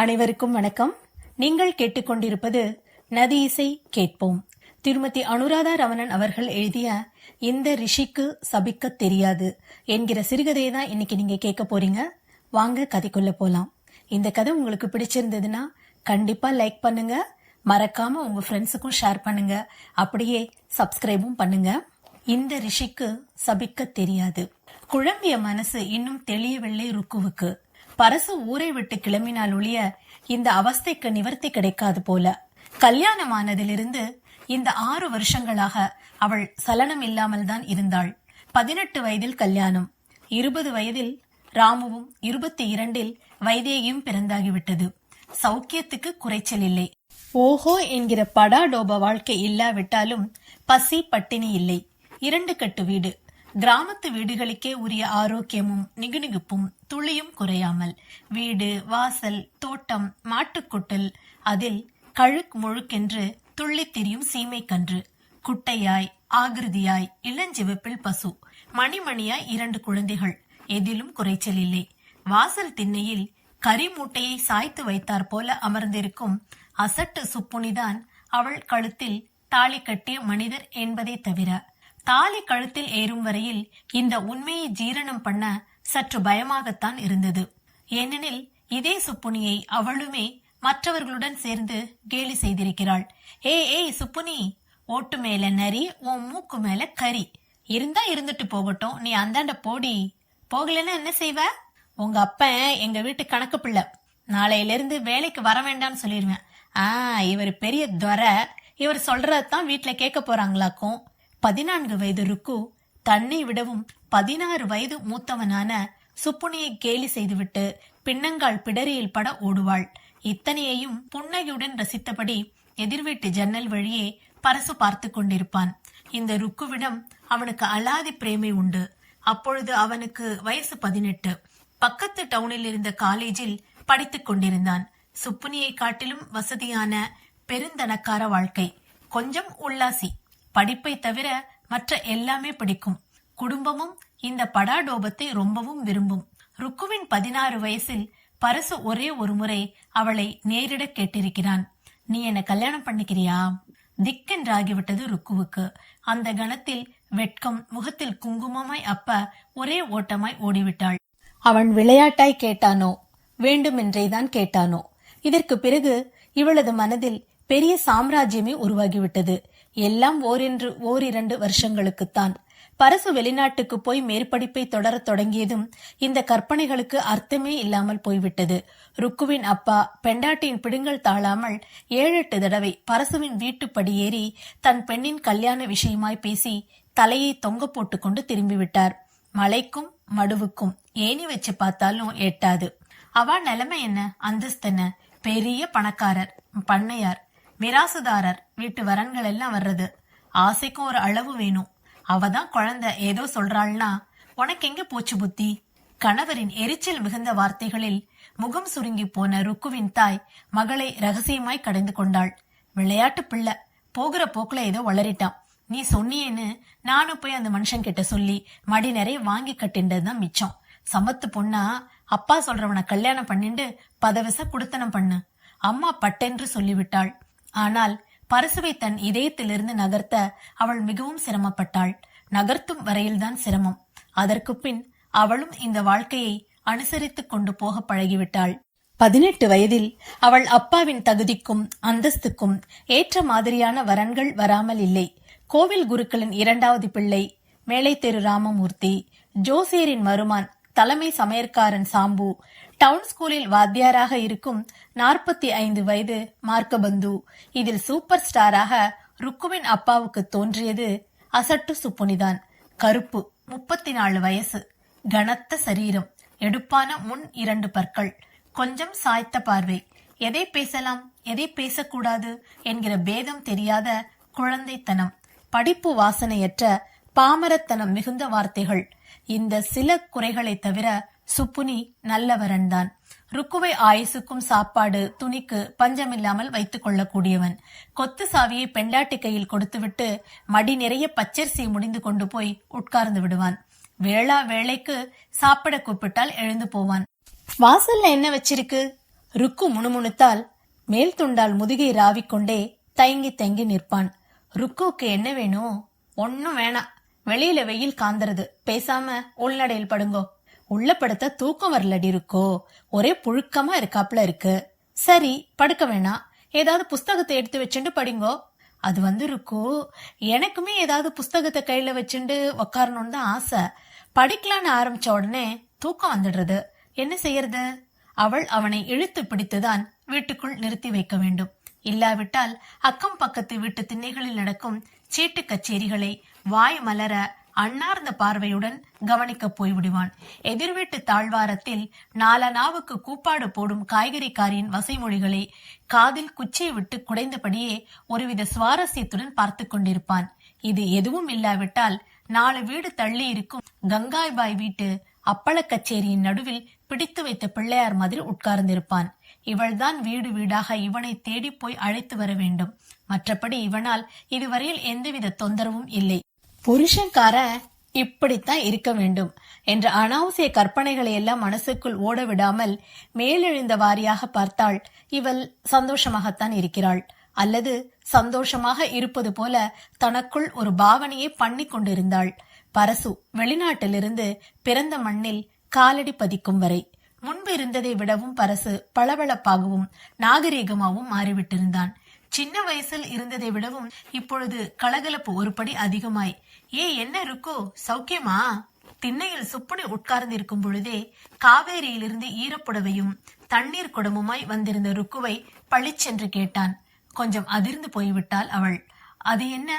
அனைவருக்கும் வணக்கம். நீங்கள் கேட்டுக்கொண்டிருப்பது நதி இசை கேட்போம். திருமதி அனுராதா ரமணன் அவர்கள் எழுதிய இந்த ரிஷிக்கு சபிக்க தெரியாது என்கிற சிறுகதையை தான் இன்னைக்கு நீங்க கேட்க போறீங்க. வாங்க கதைக்குள்ள போலாம். இந்த கதை உங்களுக்கு பிடிச்சிருந்ததுன்னா கண்டிப்பா லைக் பண்ணுங்க. மறக்காம உங்க ஃப்ரெண்ட்ஸுக்கும் ஷேர் பண்ணுங்க. அப்படியே சப்ஸ்கிரைபும் பண்ணுங்க. இந்த ரிஷிக்கு சபிக்க தெரியாது. குழம்பிய மனசு இன்னும் தெளியவில்லை ருக்குவுக்கு. பரசு ஊரை விட்டு கிளம்பினால் ஒழிய இந்த அவஸ்தைக்கு நிவர்த்தி கிடைக்காது போல. கல்யாணமானதிலிருந்து இந்த ஆறு வருஷங்களாக அவள் சலனம் இல்லாமல் தான் இருந்தாள். பதினெட்டு வயதில் கல்யாணம் இருபது வயதில் ராமுவும் இருபத்தி இரண்டில் வைதேகியும் பிறந்தாகிவிட்டது. சௌக்கியத்துக்கு குறைச்சல் இல்லை. ஓஹோ என்கிற படாடோப வாழ்க்கை இல்லாவிட்டாலும் பசி பட்டினி இல்லை. இரண்டு கட்டு வீடு கிராமத்து வீடுகளுக்கே உரிய ஆரோக்கியமும் நிகுநிகுப்பும் துளியும் குறையாமல் வீடு வாசல் தோட்டம் மாட்டுக்கொட்டல் அதில் கழுக் முழுக்கென்று துள்ளித் திரியும் சீமை கன்று குட்டையாய் ஆகிருதியாய் இளஞ்சிவப்பில் பசு மணிமணியாய் இரண்டு குழந்தைகள் எதிலும் குறைச்சல் இல்லை. வாசல் திண்ணையில் கறி மூட்டையை சாய்த்து வைத்தார் போல அமர்ந்திருக்கும் அசட்டு சுப்புனிதான் அவள் கழுத்தில் தாலி கட்டிய மனிதர் என்பதை தவிர தாலி கழுத்தில் ஏறும் வரையில் இந்த உண்மையை ஜீரணம் பண்ண சற்று பயமாகத்தான் இருந்தது. ஏனெனில் இதே சுப்புனியை அவளுமே மற்றவர்களுடன் சேர்ந்து கேலி செய்திருக்கிறாள். ஏ ஏய் சுப்புனி ஓட்டு மேல நரி உன் மூக்கு மேல கறி இருந்தா இருந்துட்டு போகட்டும். நீ அந்தாண்ட போடி. போகலன்னா என்ன செய்வ? உங்க அப்பன் எங்க வீட்டு கணக்கு பிள்ளை. நாளையில இருந்து வேலைக்கு வர வேண்டாம்னு சொல்லிடுவேன் ஆ இவர் பெரிய துரை. இவர் சொல்றதான் வீட்டுல கேட்க போறாங்களாக்கும். பதினான்கு வயது ருக்கு தன்னை விடவும் பதினாறு வயது மூத்தவனான சுப்புனியை கேலி செய்துவிட்டு பின்னங்கால் பிடரியில் பட ஓடுவாள். இத்தனையையும் புன்னகையுடன் ரசித்தபடி எதிர்வீட்டு ஜன்னல் வழியே பரசு பார்த்து கொண்டிருப்பான். இந்த ருக்குவிடம் அவனுக்கு அலாதி பிரேமை உண்டு. அப்பொழுது அவனுக்கு வயசு பதினெட்டு. பக்கத்து டவுனில் இருந்த காலேஜில் படித்துக் கொண்டிருந்தான். சுப்புனியை காட்டிலும் வசதியான பெருந்தனக்கார வாழ்க்கை. கொஞ்சம் உல்லாசி. படிப்பை தவிர மற்ற எல்லாமே பிடிக்கும். குடும்பமும் இந்த படாடோபத்தை ரொம்பவும் விரும்பும். ருக்குவின் பதினாறு வயசில் பரசு ஒரே ஒரு முறை அவளை நேரிட கேட்டிருக்கிறான். நீ என்ன கல்யாணம் பண்ணிக்கிறியா? திக்கென்றாகிவிட்டது ருக்குவுக்கு. அந்த கணத்தில் வெட்கம் முகத்தில் குங்குமமாய் அப்ப ஒரே ஓட்டமாய் ஓடிவிட்டாள். அவன் விளையாட்டாய் கேட்டானோ? வேண்டுமென்றேதான் கேட்டானோ? இதற்கு பிறகு இவளது மனதில் பெரிய சாம்ராஜ்யமே உருவாகிவிட்டது. எல்லாம் ஓரின்று ஓரிரண்டு வருஷங்களுக்குத்தான். பரசு வெளிநாட்டுக்கு போய் மேற்படிப்பை தொடரத் தொடங்கியதும் இந்த கற்பனைகளுக்கு அர்த்தமே இல்லாமல் போய்விட்டது. ருக்குவின் அப்பா பெண்டாட்டியின் பிடுங்கள் தாழாமல் ஏழெட்டு தடவை பரசுவின் வீட்டுப்படி ஏறி தன் பெண்ணின் கல்யாண விஷயமாய் பேசி தலையை தொங்க போட்டுக்கொண்டு திரும்பிவிட்டார். மலைக்கும் மடுவுக்கும் ஏணி வச்சு பார்த்தாலும் எட்டாது. அவா நிலைமை என்ன? அந்தஸ்து என்ன? பெரிய பணக்காரர் பண்ணையார். மிராசுதாரர் வீட்டு வரன்கள் எல்லாம் வர்றது. ஆசைக்கும் ஒரு அளவு வேணும். அவதான் குழந்தை ஏதோ சொல்றாள்னா உனக்கு எங்க போச்சு புத்தி? கணவரின் எரிச்சல் மிகுந்த வார்த்தைகளில் முகம் சுருங்கி போன ருக்குவின் தாய் மகளை ரகசியமாய் கடந்து கொண்டாள். விளையாட்டு பிள்ளை போகிற போக்குல ஏதோ வளரிட்டான். நீ சொன்னியேன்னு நானும் போய் அந்த மனுஷன் கிட்ட சொல்லி மடி நிறைய வாங்கி கட்டின்றதுதான் மிச்சம். சமத்து பொண்ணா அப்பா சொல்றவனை கல்யாணம் பண்ணிண்டு பதவிச குடுத்தனம் பண்ணு. அம்மா பட்டென்று சொல்லிவிட்டாள். ஆனால் பரசுவை தன் இதயத்திலிருந்து நகர்த்த அவள் மிகவும் சிரமப்பட்டாள். நகர்த்தும் வரையில்தான் சிரமம். அதற்கு பின் அவளும் இந்த வாழ்க்கையை அனுசரித்துக் கொண்டு போக பழகிவிட்டாள். பதினெட்டு வயதில் அவள் அப்பாவின் தகுதிக்கும் அந்தஸ்துக்கும் ஏற்ற மாதிரியான வரன்கள் வராமல் இல்லை. கோவில் குருக்களின் இரண்டாவது பிள்ளை மேலை தெரு ராமமூர்த்தி ஜோசியரின் மருமான் தலைமை சமையற்காரன் சாம்பு டவுன் ஸ்கூலில் வாத்தியாராக இருக்கும் நாற்பத்தி ஐந்து வயது மார்க்கபந்து. இதில் சூப்பர் ஸ்டாராக ருக்குவின் அப்பாவுக்கு தோன்றியது அசட்டு சுப்புனிதான். கருப்பு முப்பத்தி நாலு வயசு. கனத்த சரீரம். எடுப்பான முன் இரண்டு பற்கள். கொஞ்சம் சாய்த்த பார்வை. எதை பேசலாம்? எதை பேசக்கூடாது? என்கிற பேதம் தெரியாத குழந்தைத்தனம். படிப்பு வாசனையற்ற பாமரத்தனம் மிகுந்த வார்த்தைகள். இந்த சில குறைகளை தவிர சுப்புனி நல்லவரன்தான். ருக்குவை ஆயுசுக்கும் சாப்பாடு துணிக்கு பஞ்சமில்லாமல் வைத்துக் கொள்ளக்கூடியவன். கொத்து சாவியை பெண்டாட்டி கையில் கொடுத்துவிட்டு மடி நிறைய பச்சரிசி முடிந்து கொண்டு போய் உட்கார்ந்து விடுவான். வேளா வேளைக்கு சாப்பிட கூப்பிட்டால் எழுந்து போவான். வாசல்ல என்ன வச்சிருக்கு? ருக்கு முணுமுணுத்தால் மேல் துண்டால் முதுகை ராவிக்கொண்டே தயங்கி தயங்கி நிற்பான். ருக்குவுக்கு என்ன வேணும்? ஒன்னும் வேணாம். வெளியில வெயில் காந்தறது பேசாம உள்நடையில் படுங்கோ. உள்ள படுத்த தூக்கம் வரலடி இருக்கோ ஒரே புழுக்கமா இருக்காப்ல இருக்கு. சரி படுக்க வேணாம் ஏதாவது புஸ்தகத்தை எடுத்து வச்சுட்டு படிங்கோ. அது வந்து ருக்கு எனக்குமே ஏதாவது புஸ்தகத்தை கையில வச்சுட்டு உக்காரணும்னு தான் ஆசை. படிக்கலான்னு ஆரம்பிச்ச உடனே தூக்கம் வந்துடுறது. என்ன செய்யறது? அவள் அவனை இழுத்து பிடித்துதான் வீட்டுக்குள் நிறுத்தி வைக்க வேண்டும். இல்லாவிட்டால் அக்கம் பக்கத்து வீட்டு திண்ணைகளில் நடக்கும் சீட்டு கச்சேரிகளை வாய் மலர அன்னார்ந்த பார்வையுடன் கவனிக்க போய்விடுவான். எதிர்வீட்டு தாழ்வாரத்தில் நாலனாவுக்கு கூப்பாடு போடும் காய்கறிக்காரியின் வசைமொழிகளை காதில் குச்சியை விட்டு குடைந்தபடியே ஒருவித சுவாரஸ்யத்துடன் பார்த்து கொண்டிருப்பான். இது எதுவும் இல்லாவிட்டால் நாலு வீடு தள்ளி இருக்கும் கங்காய்பாய் வீட்டு அப்பள கச்சேரியின் நடுவில் பிடித்து வைத்த பிள்ளையார் மாதிரி உட்கார்ந்திருப்பான். இவள்தான் வீடு வீடாக இவனை தேடி போய் அழைத்து வர வேண்டும். மற்றபடி இவனால் இதுவரையில் எந்தவித தொந்தரவும் இல்லை. புருஷன்கார இப்படித்தான் இருக்க வேண்டும் என்ற அனாவசிய கற்பனைகளை எல்லாம் மனசுக்குள் ஓட விடாமல் மேலெழுந்த வாரியாக பார்த்தாள் இவள் சந்தோஷமாகத்தான் இருக்கிறாள். அல்லது சந்தோஷமாக இருப்பது போல தனக்குள் ஒரு பாவனையை பண்ணி கொண்டிருந்தாள். பரசு வெளிநாட்டிலிருந்து பிறந்த மண்ணில் காலடி பதிக்கும் வரை முன்பு இருந்ததை விடவும் பரசு பளபளப்பாகவும் நாகரீகமாகவும் மாறிவிட்டிருந்தான். சின்ன வயசில் இருந்ததை விடவும் இப்பொழுது கலகலப்பு ஒருபடி அதிகமாய் ஏ என்ன ருக்கு? சௌக்கியமா? திண்ணையில் சுப்புனி உட்கார்ந்திருக்கும் பொழுதே காவேரியிலிருந்து ஈரப்புடவையும் தண்ணீர் குடமுமாய் வந்திருந்த ருக்குவை பளிச்சென்று கேட்டான். கொஞ்சம் அதிர்ந்து போய்விட்டாள் அவள். அது என்ன?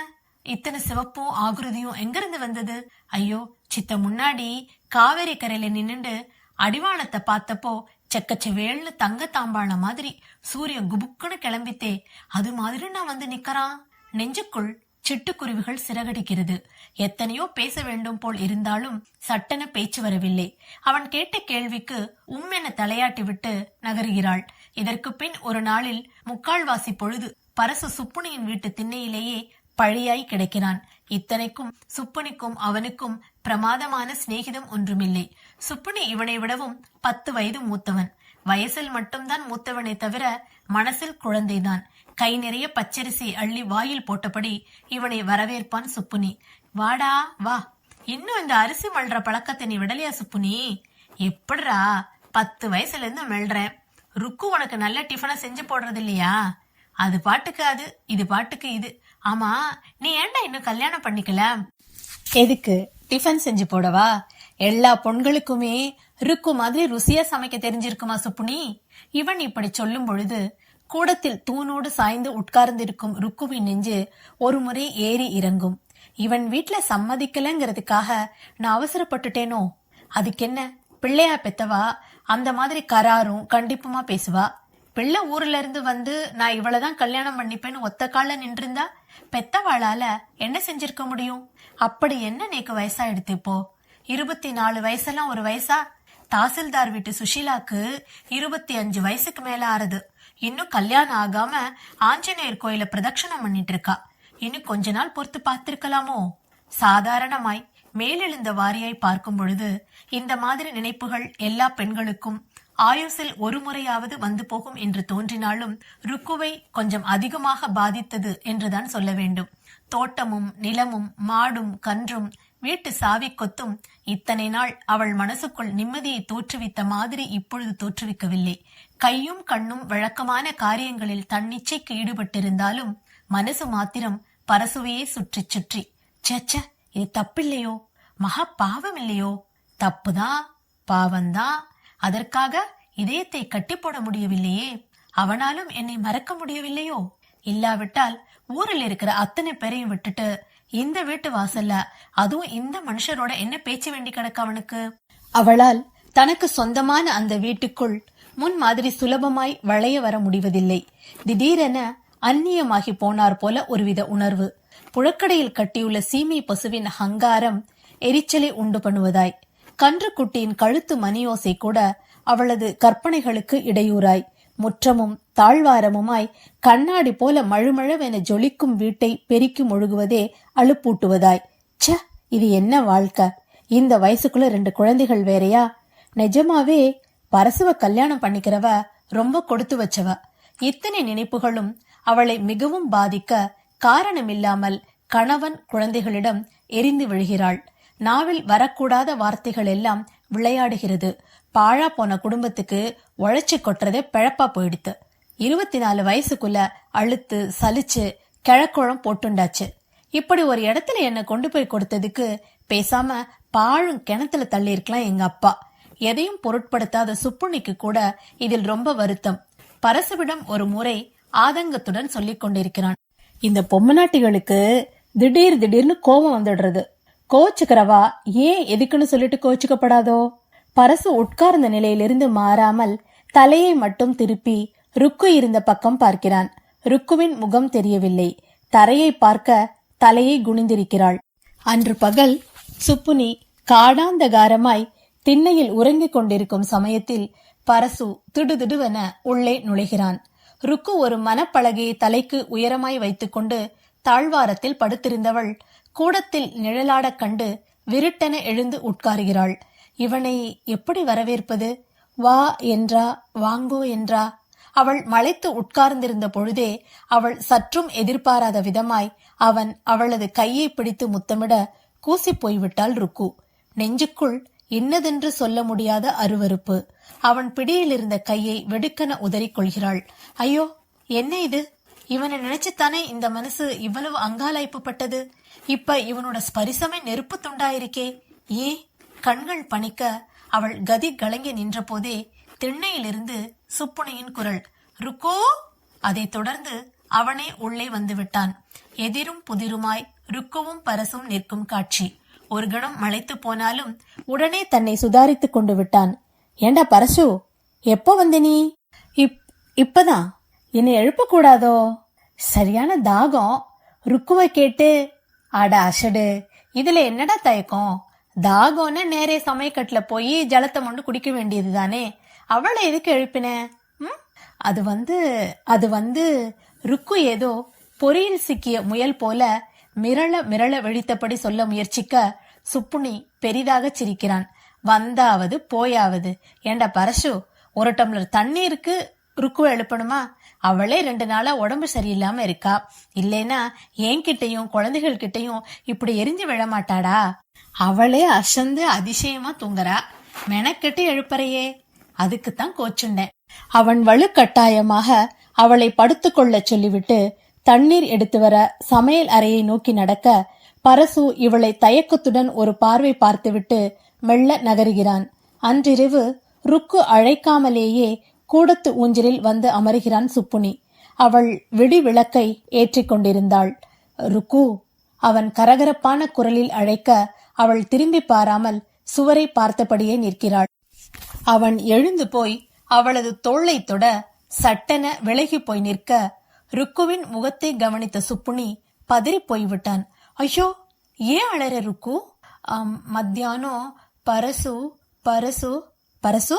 இத்தனை சிவப்பும் ஆகுருதியும் எங்கிருந்து வந்தது? ஐயோ சித்த முன்னாடி காவேரி கரையில நின்னுண்டு அடிவானத்தை பார்த்தப்போ செக்கச்செவேல்னு தங்க தாம்பாள மாதிரி சூரியன் குபுக்குன்னு கிளம்பித்தே அது மாதிரி நான் வந்து நிக்கறான் நெஞ்சுக்குள் சிட்டுக்குருவிகள் சிறகடிக்கிறது. எத்தனையோ பேச வேண்டும் போல் இருந்தாலும் சட்டென பேச்சு வரவில்லை. அவன் கேட்ட கேள்விக்கு உம்மென தலையாட்டி விட்டு நகருகிறாள். இதற்கு பின் ஒரு நாளில் முக்கால்வாசி பொழுது பரசு சுப்புனியின் வீட்டு திண்ணையிலேயே பழியாய் கிடைக்கிறான். இத்தனைக்கும் சுப்புனிக்கும் அவனுக்கும் பிரமாதமான சிநேகிதம் ஒன்றுமில்லை. சுப்புனி இவனை விடவும் பத்து வயது மூத்தவன். வயசில் மட்டும்தான் மூத்தவனை தவிர மனசில் குழந்தைதான். கை நிறைய பச்சரிசி அள்ளி வாயில் போட்டபடி இவனை வரவேற்பான் சுப்புனி. வாடா வா. இன்னும் இந்த அரிசி மல்ற பழக்கத்தை நீ விடலையா சுப்புனி? எப்படிரா பத்து வயசுல இருந்து மெல்றேன் ருக்கு உனக்கு நல்ல டிஃபனை செஞ்சு போடுறது இல்லையா அது பாட்டுக்கு அது இது பாட்டுக்கு இது. ஆமா நீ ஏண்டா இன்னும் கல்யாணம் பண்ணிக்கல? எதுக்கு? டிஃபன் செஞ்சு போடவா? எல்லா பொண்களுக்குமே ருக்கு மாதிரி ருசியா சமைக்க தெரிஞ்சிருக்குமா சுப்புனி? இவன் இப்படி சொல்லும் பொழுது கூடத்தில் தூணோடு சாய்ந்து உட்கார்ந்திருக்கும் ருக்குவின் நெஞ்சு ஒரு முறை ஏறி இறங்கும். இவன் வீட்டுல சம்மதிக்கலங்கிறதுக்காக நான் அவசரப்பட்டுட்டேனோ? அதுக்கென்ன? பிள்ளையா பெத்தவா? அந்த மாதிரி கராரும் கண்டிப்புமா பேசுவா? பிள்ளை ஊர்ல இருந்து வந்து நான் இவ்வளவுதான் கல்யாணம் பண்ணிப்பேன்னு ஒத்த கால நின்றிருந்தா பெத்தவாளால என்ன செஞ்சிருக்க முடியும்? அப்படி என்ன நேக்கு வயசாயிடுத்து இப்போ? இருபத்தி நாலு வயசெல்லாம் ஒரு வயசா? தாசில்தார் வீட்டு சுஷீலாக்கு இருபத்தி அஞ்சு வயசுக்கு மேல ஆறுது. இன்னும் கல்யாணம் ஆகாம ஆஞ்சநேயர் கோயில பிரதட்சணம் பண்ணிட்டு இருக்கா இன்னும் கொஞ்ச நாள் பொறுத்து பார்த்திருக்கலாமோ? சாதாரணமாய் மேலெழுந்த வாரியாய் பார்க்கும் பொழுது இந்த மாதிரி நினைப்புகள் எல்லா பெண்களுக்கும் ஆயுசில் ஒரு முறையாவது வந்து போகும் என்று தோன்றினாலும் ருக்குவை கொஞ்சம் அதிகமாக பாதித்தது என்றுதான் சொல்ல வேண்டும். தோட்டமும் நிலமும் மாடும் கன்றும் வீட்டு சாவி கொத்தும் இத்தனை நாள் அவள் மனசுக்குள் நிம்மதியை தோற்றுவித்த மாதிரி இப்பொழுது தோற்றுவிக்கவில்லை. கையும் கண்ணும் வழக்கமான காரியங்களில் தன்னிச்சைக்கு ஈடுபட்டிருந்தாலும் மனசு மாத்திரம் பரசுவையே சுற்றி சுற்றி சேச்ச இது தப்பில்லையோ? மகா பாவம் இல்லையோ தப்புதான் பாவம்தான் அதற்காக இதயத்தை கட்டி போட முடியவில்லையே? அவனாலும் என்னை மறக்க முடியவில்லையோ? இல்லாவிட்டால் ஊரில் இருக்கிற அத்தனை பேரையும் விட்டுட்டு இந்த வீட்டு வாசல்ல அதுவும் இந்த மனுஷரோட என்ன பேச்சு வேண்டி கிடக்கு அவனுக்கு? அவளால் தனக்கு சொந்தமான அந்த வீட்டுக்குள் முன் மாதிரி சுலபமாய் வளைய வர முடிவதில்லை. திடீரென அந்நியமாகி போனார் போல ஒருவித உணர்வு. புழக்கடையில் கட்டியுள்ள சீமை பசுவின் ஹங்காரம் எரிச்சலை உண்டு பண்ணுவதாய். கன்றுக்குட்டியின் கழுத்து மணியோசை கூட அவளது கற்பனைகளுக்கு இடையூறாய். முற்றமும் தாழ்வாரமுமாய் கண்ணாடி போல மழுமழவென ஜொலிக்கும் வீட்டை பெருக்கி முழுகுவதே அழுப்பூட்டுவதாய். ச்ச இது என்ன வாழ்க்கை? இந்த வயசுக்குள்ள ரெண்டு குழந்தைகள் வேறயா? நிஜமாவே பரசுவ கல்யாணம் பண்ணிக்கிறவ ரொம்ப கொடுத்து வச்சவ. இத்தனை நினைப்புகளும் அவளை மிகவும் பாதிக்க காரணமில்லாமல் கணவன் குழந்தைகளிடம் எரிந்து விழுகிறாள். நாவில் வரக்கூடாத வார்த்தைகள் எல்லாம் விளையாடுகிறது. பாழா போன குடும்பத்துக்கு உழைச்சி கொட்டுறதே பிழப்பா போயிடுத்து. இருபத்தி நாலு வயசுக்குள்ள அழுத்து சலிச்சு கிழக்குழம் போட்டுண்டாச்சு. இப்படி ஒரு இடத்துல என்ன கொண்டு போய் கொடுத்ததுக்கு பேசாம பாழும் கிணத்துல தள்ளியிருக்கலாம் எங்க அப்பா. எதையும் பொருட்படுத்தாத சுப்புனிக்கு கூட இதில் ரொம்ப வருத்தம். பரசுவிடம் ஒரு முறை ஆதங்கத்துடன் சொல்லிக் கொண்டிருக்கிறான். இந்த பொம்மநாட்டிகளுக்கு திடீர் திடீர்னு கோபம் வந்துடுறது. கோச்சுக்கிறவா ஏன் எதுக்குன்னு சொல்லிட்டு கோச்சுக்கப்படாதோ பரசு உட்கார்ந்த நிலையிலிருந்து மாறாமல் தலையை மட்டும் திருப்பி ருக்கு இருந்த பக்கம் பார்க்கிறான். ருக்குவின் முகம் தெரியவில்லை. தரையை பார்க்க தலையை குனிந்திருக்கிறாள். அன்று பகல் சுப்புனி காடாந்தகாரமாய் திண்ணையில் உறங்கிக் கொண்டிருக்கும் சமயத்தில் பரசு திடுதிடுவென உள்ளே நுழைகிறான். ருக்கு ஒரு மனப்பலகையை தலைக்கு உயரமாய் வைத்துக்கொண்டு தாழ்வாரத்தில் படுத்திருந்தவள் கூடத்தில் நிழலாடக் கண்டு விருட்டென எழுந்து உட்காருகிறாள். இவனை எப்படி வரவேற்பது? வா என்றா வாங்கோ என்றா? அவள் மலைத்து உட்கார்ந்திருந்த பொழுதே அவள் சற்றும் எதிர்பாராத விதமாய் அவன் அவளது கையை பிடித்து முத்தமிட கூசி போய்விட்டாள் ருக்கு. நெஞ்சுக்குள் இன்னதென்று சொல்ல முடியாத அருவருப்பு. அவன் பிடியில் இருந்த கையை வெடுக்கென உதறி கொள்கிறாள் ஐயோ என்ன இது? இவனை நினைச்சுத்தானே இந்த மனசு இவ்வளவு அங்காலாய்ப்புப்பட்டது? இப்ப இவனோட ஸ்பரிசமே நெருப்பு துண்டாயிருக்கே. ஏ கண்கள் பணிக்க அவள் கதி கலங்கி நின்ற போதே திண்ணையிலிருந்து சுப்புனையின் குரல் ருக்கோ? அதைத் தொடர்ந்து அவனே உள்ளே வந்துவிட்டான். எதிரும் புதிருமாய் ருக்குவும் பரசும் நிற்கும் காட்சி. ஒரு கணம் மலைத்து போனாலும் உடனே தன்னை சுதாரித்துக் கொண்டு விட்டான். ஏண்டா பரசு எப்போ வந்த நீ? இப் இப்பதான் என்னை எழுப்பக்கூடாதோ? சரியான தாகம். ருக்குவை கேட்டு. அட அசடு. இதுல என்னடா தயக்கம்? தாகம்னு நேரே சமயக்கட்டுல போய் ஜலத்தை மொண்டு குடிக்க வேண்டியது தானே அவளை எதுக்கு எழுப்பின? ம்? அது வந்து அது வந்து ருக்கு ஏதோ பொறியில் சிக்கிய முயல் போல மிரள மிரள வெடித்தபடி சொல்ல முயற்சிக்க சுப்புனி பெரிதாக சிரிக்கிறான். வந்தாவது போயாவது. ஏண்டா பரசு ஒரு டம்ளர் தண்ணீருக்கு ருக்குவை எழுப்பணுமா? அவளே ரெண்டு நாளா உடம்பு சரியில்லாம இருக்கா. இல்லைனா என்கிட்டையும் குழந்தைகள் கிட்டையும் இப்படி எரிஞ்சு விழமாட்டாடா? அவளே அசந்து அதிசயமா தூங்குறா. மெனக்கெட்டு எழுப்பறையே. அதுக்குத்தான் கோச்சுண்டேன். அவன் வலுக்கட்டாயமாக அவளை படுத்துக்கொள்ளச் சொல்லிவிட்டு தண்ணீர் எடுத்து வர சமையல் அறையை நோக்கி நடக்க பரசு இவளை தயக்கத்துடன் ஒரு பார்வை பார்த்துவிட்டு மெல்ல நகருகிறான். அன்றிரவு ருக்கு அழைக்காமலேயே கூடத்து ஊஞ்சலில் வந்து அமருகிறான் சுப்புனி. அவள் விடி விளக்கை ஏற்றிக்கொண்டிருந்தாள் ருக்கு அவன் கரகரப்பான குரலில் அழைக்க அவள் திரும்பி பாராமல் சுவரை பார்த்தபடியே நிற்கிறாள். அவன் எழுந்து போய் அவளது தோளை தொட சட்டென விலகி போய் நிற்க ருக்குவின் முகத்தை கவனித்த சுப்புனி பதறி போய்விட்டான். ஐயோ ஏன் அழற ருக்கு? மத்தியானம் பரசு பரசு பரசு?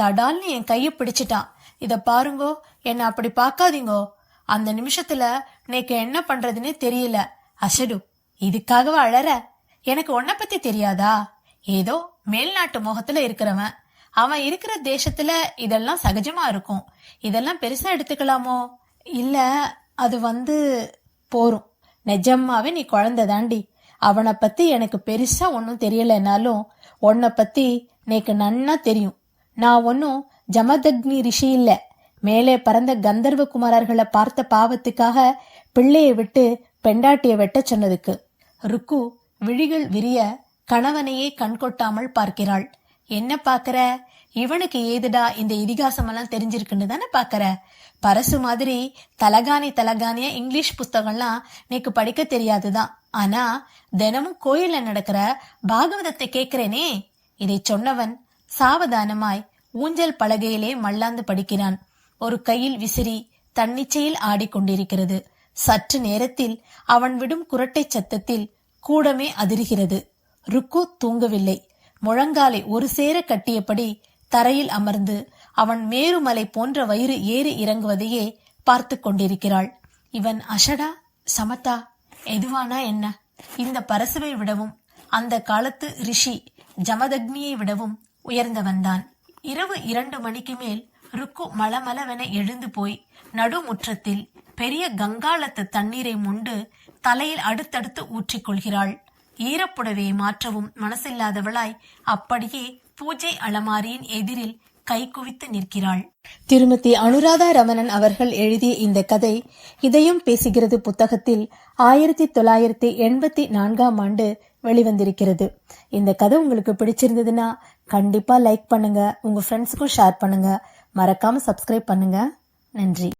தடால்னு என் கைய பிடிச்சிட்டான். இத பாருங்கோ என்ன அப்படி பார்க்காதீங்கோ. அந்த நிமிஷத்துல நேக்கு என்ன பண்றதுன்னே தெரியல. அசடு இதுக்காகவா அழற எனக்கு உன்னை பத்தி தெரியாதா? ஏதோ மேல்நாட்டு முகத்துல இருக்கிறவன். அவன் இருக்கிற தேசத்துல இதெல்லாம் சகஜமா இருக்கும். இதெல்லாம் பெருசா எடுத்துக்கலாமோ? இல்லை அது வந்து போரும். நிஜமாவே நீ குழந்தை தாண்டி. அவனை பற்றி எனக்கு பெருசாக ஒன்றும் தெரியலைன்னாலும் உன்னை பற்றி எனக்கு நன்னா தெரியும். நான் ஒன்றும் ஜமதக்னி ரிஷி இல்லை. மேலே பறந்த கந்தர்வ குமாரர்களை பார்த்த பாவத்துக்காக பிள்ளையை விட்டு பெண்டாட்டியை வெட்ட சொன்னதுக்கு. ருக்கு விழிகள் விரிய கணவனையே கண்கொட்டாமல் பார்க்கிறாள். என்ன பார்க்குற? இவனுக்கு ஏதுடா இந்த இதிகாசமெல்லாம் தெரிஞ்சிருக்குன்னு தானே பாக்குற? பரசு மாதிரி தலகாணி தலகானிய இங்கிலீஷ் புஸ்தகம்லாம் நீக்கு படிக்க தெரியாதுதான். ஆனா தினமும் கோயில்ல நடக்கிற பாகவதத்தை கேக்குறேனே. இதை சொன்னவன் சாவதானமாய் ஊஞ்சல் பலகையிலே மல்லாந்து படிக்கிறான். ஒரு கையில் விசிறி தன்னிச்சையில் ஆடிக்கொண்டிருக்கிறது. சற்று நேரத்தில் அவன் விடும் குரட்டை சத்தத்தில் கூடமே அதிர்கிறது. ருக்கு தூங்கவில்லை. முழங்காலை ஒரு சேர கட்டியபடி தரையில் அமர்ந்து அவன் மேருமலை போன்ற வயிறு ஏறி இறங்குவதையே பார்த்து கொண்டிருக்கிறாள். இவன் அஷடா சமத்தா எதுவானா என்ன? இந்த பரசுவை விடவும் அந்த காலத்து ரிஷி ஜமதக்னியை விடவும் உயர்ந்தவன்தான் இரவு இரண்டு மணிக்கு மேல் ருக்கு மலமலவென எழுந்து போய் நடுமுற்றத்தில் பெரிய கங்காளத்து தண்ணீரை முண்டு தலையில் அடுத்தடுத்து ஊற்றிக்கொள்கிறாள் ஈரப்புடவையை மாற்றவும் மனசில்லாதவளாய் அப்படியே பூஜை அலமாரியின் எதிரில் கை குவித்து நிற்கிறாள். திருமதி அனுராதா ரமணன் அவர்கள் எழுதிய இந்த கதை இதையும் பேசுகிறது புத்தகத்தில் ஆயிரத்தி தொள்ளாயிரத்தி எண்பத்தி நான்காம் ஆண்டு வெளிவந்திருக்கிறது. இந்த கதை உங்களுக்கு பிடிச்சிருந்ததுன்னா கண்டிப்பா லைக் பண்ணுங்க உங்க ஃப்ரெண்ட்ஸுக்கும் ஷேர் பண்ணுங்க. மறக்காம சப்ஸ்கிரைப் பண்ணுங்க. நன்றி.